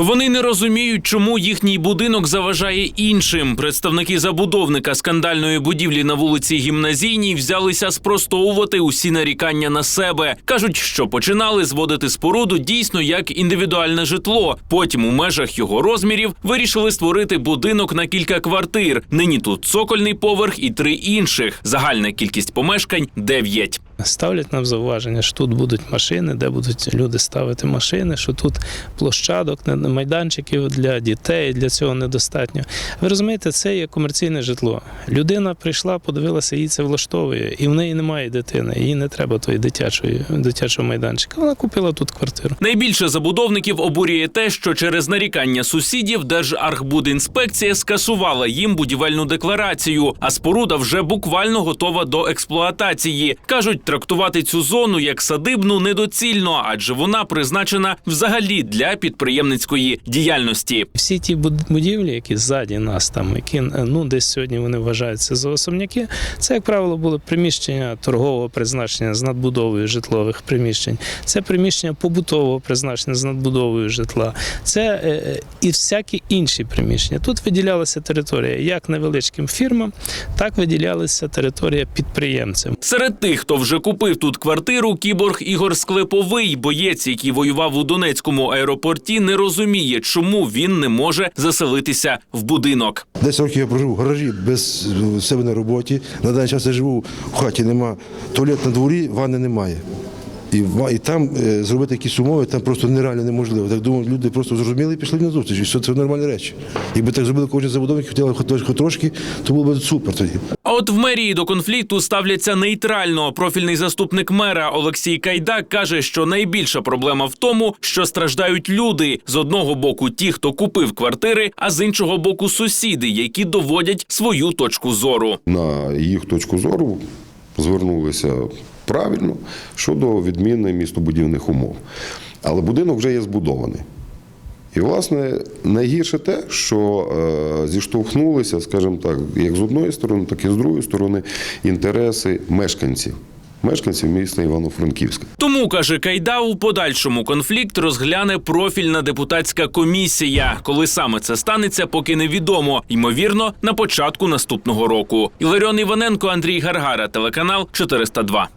Вони не розуміють, чому їхній будинок заважає іншим. Представники забудовника скандальної будівлі на вулиці Гімназійній взялися спростовувати усі нарікання на себе. кажуть, що починали зводити споруду дійсно як індивідуальне житло. Потім у межах його розмірів вирішили створити будинок на кілька квартир. Нині тут цокольний поверх і три інших. Загальна кількість помешкань дев'ять. Ставлять нам зауваження, що тут будуть машини, де будуть люди ставити машини, що тут площадок, майданчиків для дітей, для цього недостатньо. Ви розумієте, це є комерційне житло. Людина прийшла, подивилася, їй це влаштовує, і в неї немає дитини, їй не треба тої дитячої, дитячого майданчика. Вона купила тут квартиру. Найбільше забудовників обурює те, що через нарікання сусідів Держархбудінспекція скасувала їм будівельну декларацію, а споруда вже буквально готова до експлуатації. кажуть, трактувати цю зону як садибну недоцільно, адже вона призначена взагалі для підприємницької діяльності. Всі ті буд- будівлі, які ззаді нас там, які е, ну десь сьогодні вони вважаються за особняки, це, як правило, були приміщення торгового призначення з надбудовою житлових приміщень. Це приміщення побутового призначення з надбудовою житла. Це е, е, і всякі інші приміщення. Тут виділялася територія як невеличким фірмам, так виділялася територія підприємцям. Серед тих, хто вже купив тут квартиру, кіборг Ігор Склеповий, боєць, який воював у Донецькому аеропорті, не розуміє, чому він не може заселитися в будинок. 10 років я прожив в гаражі без е, себе на роботі. На даний час я живу в хаті, нема туалет на дворі, ванни немає. І, і там е, зробити якісь умови там просто нереально неможливо. Так думаю, люди просто зрозуміли і пішли на зустріч. І все це нормальні речі. Якби так зробили кожен забудовник, хотіли хоч, хоч трошки, то було б супер тоді. А от в мерії до конфлікту ставляться нейтрально. Профільний заступник мера Олексій Кайдак каже, що найбільша проблема в тому, що страждають люди з одного боку, ті, хто купив квартири, а з іншого боку, сусіди, які доводять свою точку зору. на їх точку зору звернулися правильно щодо відміни містобудівних умов. Але будинок вже є збудований. І, власне, найгірше те, що е, зіштовхнулися, скажімо так, як з одної сторони, так і з другої сторони, інтереси мешканців, мешканців міста Івано-Франківська. Тому каже Кайда, у подальшому конфлікт розгляне профільна депутатська комісія. Коли саме це станеться, поки невідомо. Ймовірно, на початку наступного року. Іларіон Іваненко, Андрій Гаргара, телеканал 402.